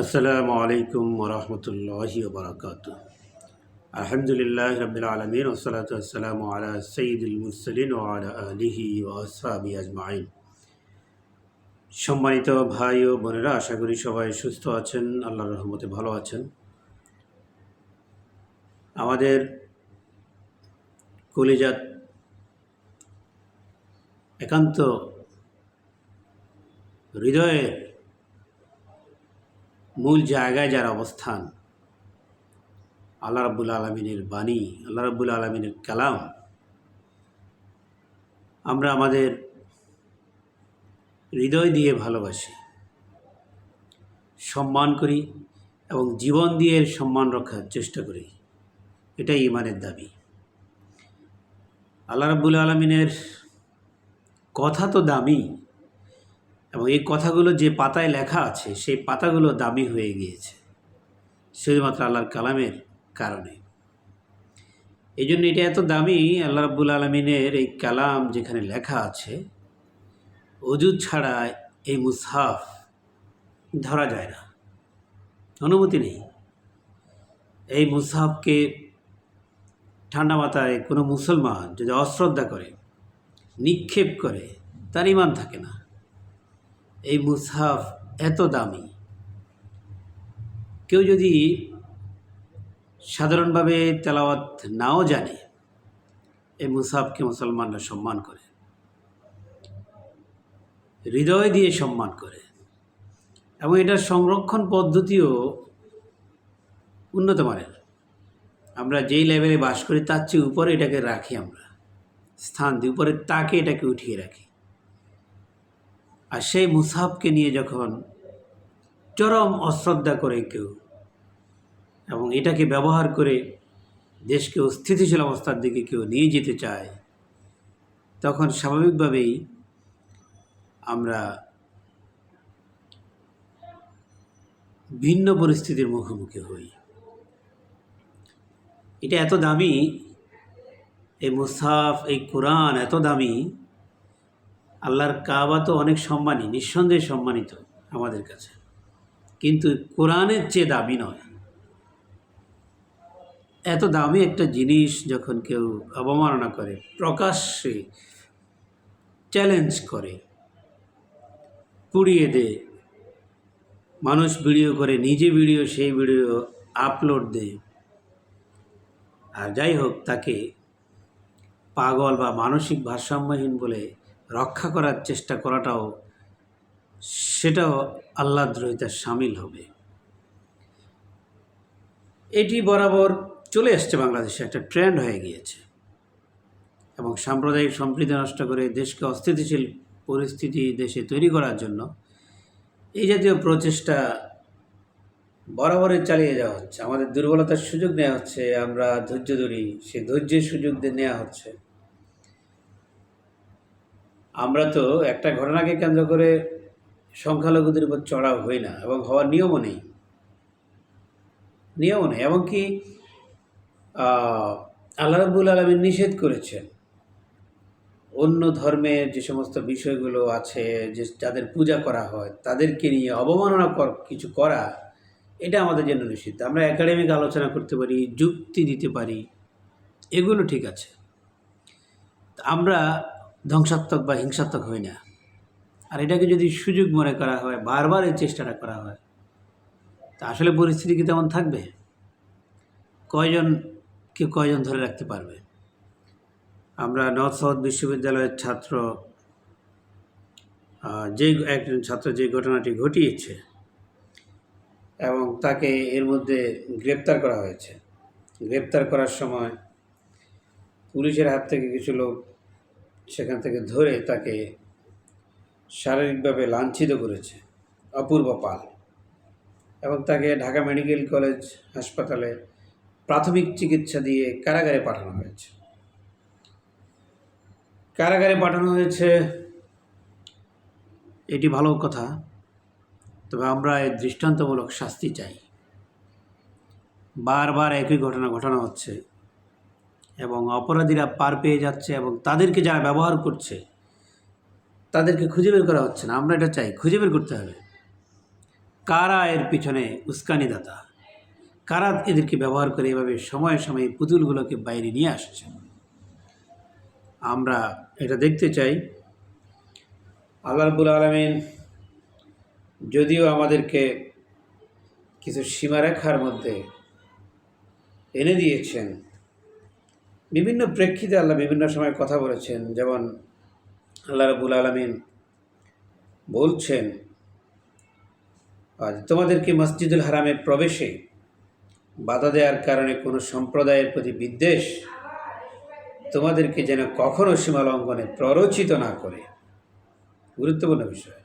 আসসালামু আলাইকুম ওরহমতুল্লাহি বারকাত আলহামদুলিল্লাহ রবিল আলমিন ওসলাত আসসালামু আলা সঈদুল মুরসলিন ও আলা আলিহি ও আসহাবি আজমাইন। সম্মানিত ভাই ও বোনেরা, আশা করি সবাই সুস্থ আছেন, আল্লাহর রহমতে ভালো আছেন। আমাদের কলিজাত একান্ত হৃদয়ের মূল জায়গায় যার অবস্থান। আল্লাহ রাব্বুল আলমিনের বাণী, আল্লাহ রাব্বুল আলমিনের কালাম। আমরা আমাদের হৃদয় দিয়ে ভালোবাসি, সম্মান করি এবং জীবন দিয়ে সম্মান রক্ষার চেষ্টা করি। এটাই ইমানের দাবি। আল্লাহ রাব্বুল আলমিনের কথা তো দামি এবং এই কথাগুলো যে পাতায় লেখা আছে, সেই পাতাগুলো দামি হয়ে গিয়েছে। শুধুমাত্র আল্লাহর কালামের কারণে। এই জন্য এটা এত দামি, আল্লাহ রাব্বুল আলমিনের এই কালাম যেখানে লেখা আছে অজুদ ছাড়া এই মুসাফ ধরা যায় না। অনুমতি নেই। এই মুসাফকে ঠান্ডা মাথায় কোনো মুসলমান যদি অশ্রদ্ধা করে, নিক্ষেপ করে, তার ইমান থাকে না। এই মুসাফ এত দামি। কেউ যদি সাধারণভাবে তেলাওয়াত নাও জানে, এই মুসাফকে মুসলমানরা সম্মান করে, হৃদয় দিয়ে সম্মান করে, এবং এটার সংরক্ষণ পদ্ধতিও উন্নত মানের। আমরা যেই লেভেলে বাস করি, তার চেয়ে উপরে এটাকে রাখি আমরা। স্থান দিই উপরে তাকে এটাকে উঠিয়ে রাখি। আর সেই মুসাফকে নিয়ে যখন চরম অশ্রদ্ধা করে কেউ এবং এটাকে ব্যবহার করে দেশকে অস্থিতিশীল অবস্থার দিকে কেউ নিয়ে যেতে চায়, তখন স্বাভাবিকভাবেই আমরা ভিন্ন পরিস্থিতির মুখোমুখি হই। এটা এত দামি, এই মুসাফ, এই কোরআন এত দামি আল্লাহর কাবা তো অনেক সম্মানী, নিঃসন্দেহে সম্মানিত আমাদের কাছে। কিন্তু কোরআনের চেয়ে দামি নয়। এত দামি একটা জিনিস যখন কেউ অবমাননা করে, প্রকাশ্যে চ্যালেঞ্জ করে, পুড়িয়ে দেয়, মানুষ ভিডিও করে, নিজে ভিডিও, সেই ভিডিও আপলোড দেয়, আর যাই হোক তাকে পাগল বা মানসিক ভারসাম্যহীন বলে রক্ষা করার চেষ্টা করাটাও, সেটাও আল্লাহ দ্রোহিতার সামিল হবে। এটি বরাবর চলে আসছে বাংলাদেশে, একটা ট্রেন্ড হয়ে গিয়েছে। এবং সাম্প্রদায়িক সম্প্রীতি নষ্ট করে দেশকে অস্থিতিশীল পরিস্থিতি দেশে তৈরি করার জন্য এই জাতীয় প্রচেষ্টা বরাবরই চালিয়ে যাওয়া হচ্ছে। আমাদের দুর্বলতার সুযোগ নেওয়া হচ্ছে, আমরা ধৈর্য ধরি, সেই ধৈর্যের সুযোগ নেওয়া হচ্ছে। আমরা তো একটা ঘটনাকে কেন্দ্র করে সংখ্যালঘুদের উপর চড়াও হই না, এবং হওয়ার নিয়মও নেই। নিয়মও নেই, এমনকি আল্লাহ রাবুল আলমী নিষেধ করেছেন, অন্য ধর্মের যে সমস্ত বিষয়গুলো আছে, যে যাদের পূজা করা হয়, তাদেরকে নিয়ে অবমাননা কর কিছু করা, এটা আমাদের জন্য নিষিদ্ধ। আমরা একাডেমিক আলোচনা করতে পারি, যুক্তি দিতে পারি, এগুলো ঠিক আছে। আমরা ধ্বংসাত্মক বা হিংসাত্মক হয় না। আর এটাকে যদি সুযোগ মনে করা হয়, বারবার এই চেষ্টাটা করা হয়, তা আসলে পরিস্থিতি কি তেমন থাকবে? কয়জন কে কয়জন ধরে রাখতে পারবে? আমরা নর্থ সাউথ বিশ্ববিদ্যালয়ের ছাত্র যে একজন ছাত্র যে ঘটনাটি ঘটিয়েছে এবং তাকে এর মধ্যে গ্রেপ্তার করা হয়েছে। গ্রেপ্তার করার সময় পুলিশের হাত থেকে কিছু লোক সেখান থেকে ধরে তাকে শারীরিকভাবে লাঞ্ছিত করেছে, অপূর্ব পাল। এবং তাকে ঢাকা মেডিকেল কলেজ হাসপাতালে প্রাথমিক চিকিৎসা দিয়ে কারাগারে পাঠানো হয়েছে। কারাগারে পাঠানো হয়েছে, এটি ভালো কথা, তবে আমরা এই দৃষ্টান্তমূলক শাস্তি চাই। বারবার একই ঘটনা ঘটানো হচ্ছে। এবং অপরাধীরা পার পেয়ে যাচ্ছে এবং তাদেরকে যারা ব্যবহার করছে, তাদেরকে খুঁজে বের করা হচ্ছে না। আমরা এটা চাই, খুঁজে বের করতে হবে। কারা এর পিছনে উস্কানিদাতা? কারা এদেরকে ব্যবহার করে এভাবে সময়ে সময়ে পুতুলগুলোকে বাইরে নিয়ে আসছে আমরা এটা দেখতে চাই। আল্লাহ রাব্বুল আলমিন যদিও আমাদেরকে কিছু সীমারেখার মধ্যে এনে দিয়েছেন বিভিন্ন প্রেক্ষিতে আল্লাহ বিভিন্ন সময় কথা বলেছেন। যেমন আল্লাহ রাবুল আলমিন বলছেন, আজ তোমাদেরকে মসজিদুল হারামে প্রবেশে বাধা দেওয়ার কারণে কোনো সম্প্রদায়ের প্রতি বিদ্বেষ তোমাদেরকে যেন কখনো সীমা লঙ্ঘনে প্ররোচিত না করে। গুরুত্বপূর্ণ বিষয়।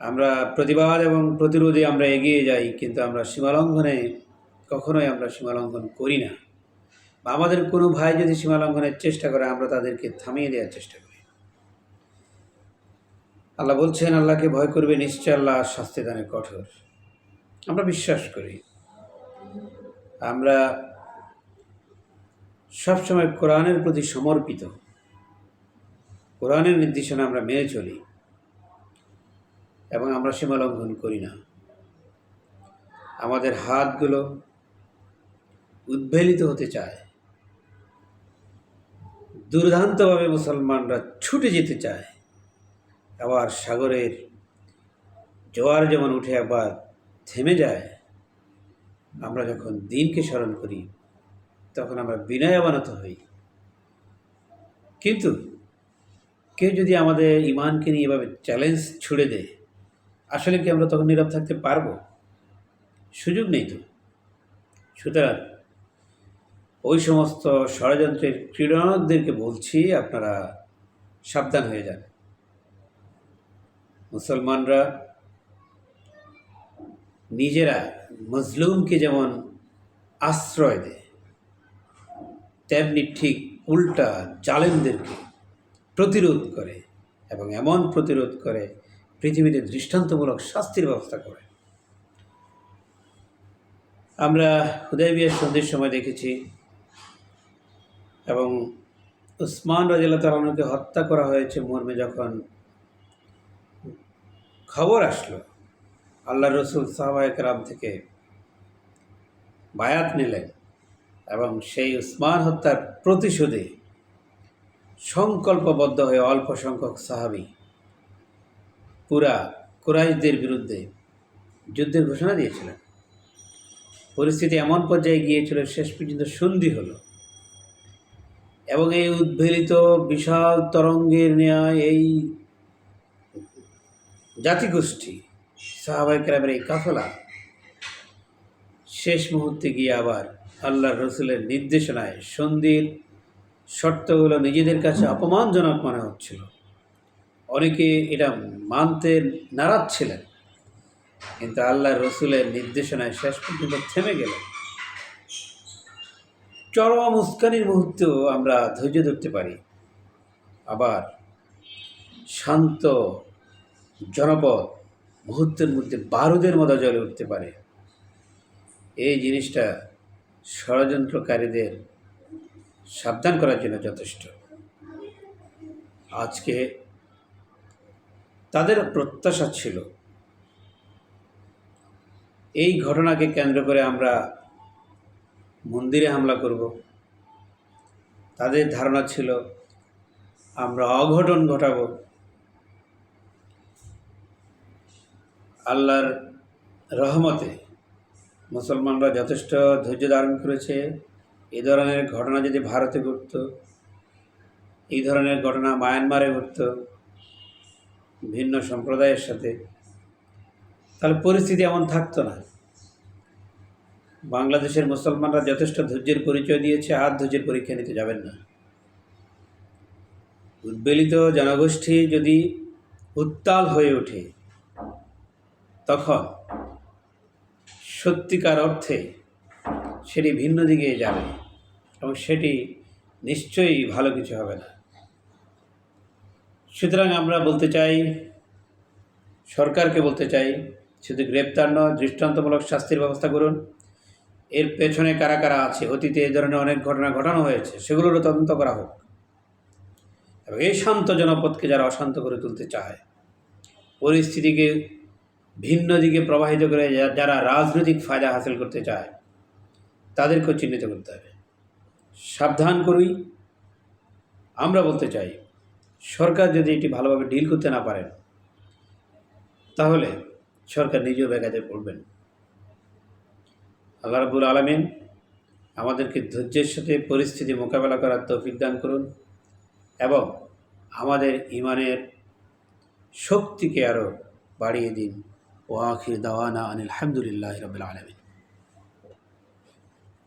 আমরা প্রতিবাদ এবং প্রতিরোধে আমরা এগিয়ে যাই, কিন্তু আমরা সীমালঙ্ঘনে কখনোই আমরা সীমালঙ্ঘন করি না। বা আমাদের কোনো ভাই যদি সীমালঙ্ঘনের চেষ্টা করে, আমরা তাদেরকে থামিয়ে দেওয়ার চেষ্টা করি। আল্লাহ বলছেন, আল্লাহকে ভয় করবে নিশ্চয় আল্লাহ শাস্তি দানে কঠোর। আমরা বিশ্বাস করি। আমরা সবসময় কোরআনের প্রতি সমর্পিত। কোরআনের নির্দেশনা আমরা মেনে চলি এবং আমরা সীমা লঙ্ঘন করি না। আমাদের হাতগুলো উদ্বেলিত হতে চায়। দুর্দান্তভাবে মুসলমানরা ছুটে যেতে চায়। আবার সাগরের জোয়ার যেমন উঠে আবার থেমে যায়, আমরা যখন দিনকে স্মরণ করি, তখন আমরা বিনয়াবানত হই। কিন্তু কেউ যদি আমাদের ইমানকে নিয়ে এভাবে চ্যালেঞ্জ ছুড়ে দেয়, আসলে কি আমরা তখন নীরব থাকতে পারব? সুযোগ নেই তো। সুতরাং ওই সমস্ত ষড়যন্ত্রের ক্রীড়ানকদেরকে বলছি আপনারা সাবধান হয়ে যান। মুসলমানরা নিজেরা মজলুমকে যেমন আশ্রয় দেয়, তেমনি ঠিক উল্টা জালেমদেরকে প্রতিরোধ করে এবং এমন প্রতিরোধ করে পৃথিবীতে দৃষ্টান্তমূলক শাস্তির ব্যবস্থা করে। আমরা হুদয় বিয়ের সন্ধ্যের সময় দেখেছি এবং উসমান রাজিল্লা তালকে হত্যা করা হয়েছে মর্মে যখন খবর আসলো আল্লাহ রসুল সাহবায়করাম থেকে বায়াত নিলেন এবং সেই উসমান হত্যার প্রতিশোধে সংকল্পবদ্ধ হয়ে অল্প সংখ্যক সাহাবি পুরা কুরাইশদের বিরুদ্ধে যুদ্ধের ঘোষণা দিয়েছিলেন। পরিস্থিতি এমন পর্যায়ে গিয়েছিল, শেষ পর্যন্ত সন্ধি হলো। এবং এই উদ্বেলিত বিশাল তরঙ্গের নেয়া এই জাতিগোষ্ঠী সাহাবাইকরামের এই কাফলা, শেষ মুহূর্তে গিয়ে আবার আল্লাহ রসুলের নির্দেশনায় সন্ধির শর্তগুলো নিজেদের কাছে অপমানজনক মনে হচ্ছিল। অনেকে এটা মানতে নারাজ ছিলেন, কিন্তু আল্লাহ রসুলের নির্দেশনায় শেষ পর্যন্ত থেমে গেলেন। চরম উস্কানির মুহূর্তেও আমরা ধৈর্য ধরতে পারি। আবার শান্ত জনপদ মুহূর্তের মধ্যে বারুদের মতো জ্বলে উঠতে পারে। এই জিনিসটা ষড়যন্ত্রকারীদের সাবধান করার জন্য যথেষ্ট। আজকে তাদের প্রত্যাশা ছিল। এই ঘটনাকে কেন্দ্র করে আমরা মন্দিরে হামলা করব। তাদের ধারণা ছিল, আমরা অঘটন ঘটাব। আল্লাহর রহমতে মুসলমানরা যথেষ্ট ধৈর্য ধারণ করেছে। এই ধরনের ঘটনা যদি ভারতে ঘটত, এই ধরনের ঘটনা মায়ানমারে ঘটত, ভিন্ন সম্প্রদায়ের সাথে, তাহলে পরিস্থিতি এমন থাকতো না। বাংলাদেশের মুসলমানরা যথেষ্ট ধৈর্যের পরিচয় দিয়েছে, আর ধৈর্যের পরীক্ষা নিতে যাবেন না। উদ্বেলিত জনগোষ্ঠী যদি উত্তাল হয়ে ওঠে, তখন সত্যিকার অর্থে সেটি ভিন্ন দিকে যাবে এবং সেটি নিশ্চয়ই ভালো কিছু হবে না। সুতরাং আমরা বলতে চাই, সরকারকে বলতে চাই, শুধু গ্রেপ্তার নয়, দৃষ্টান্তমূলক শাস্তির ব্যবস্থা করুন। এর পেছনে কারা কারা আছে? অতীতে এ ধরনের অনেক ঘটনা ঘটানো হয়েছে, সেগুলোরও তদন্ত করা হোক। এবং এই শান্ত জনপদকে যারা অশান্ত করে তুলতে চায়, পরিস্থিতিকে ভিন্ন দিকে প্রবাহিত করে যারা রাজনৈতিক ফায়দা হাসিল করতে চায়, তাদেরকেও চিহ্নিত করতে হবে। সাবধান করুই। আমরা বলতে চাই, সরকার যদি এটি ভালোভাবে ডিল করতে না পারেন, তাহলে সরকার নিজেও ব্যাঘাতে পড়বেন। আল্লাহ রাবুল আলমিন আমাদেরকে ধৈর্যের সাথে পরিস্থিতি মোকাবেলা করার তৌফিক দান করুন এবং আমাদের ইমানের শক্তিকে আরও বাড়িয়ে দিন। ও আখির দাওয়ানা আনিল আলহামদুলিল্লাহ রবিল আলমিন।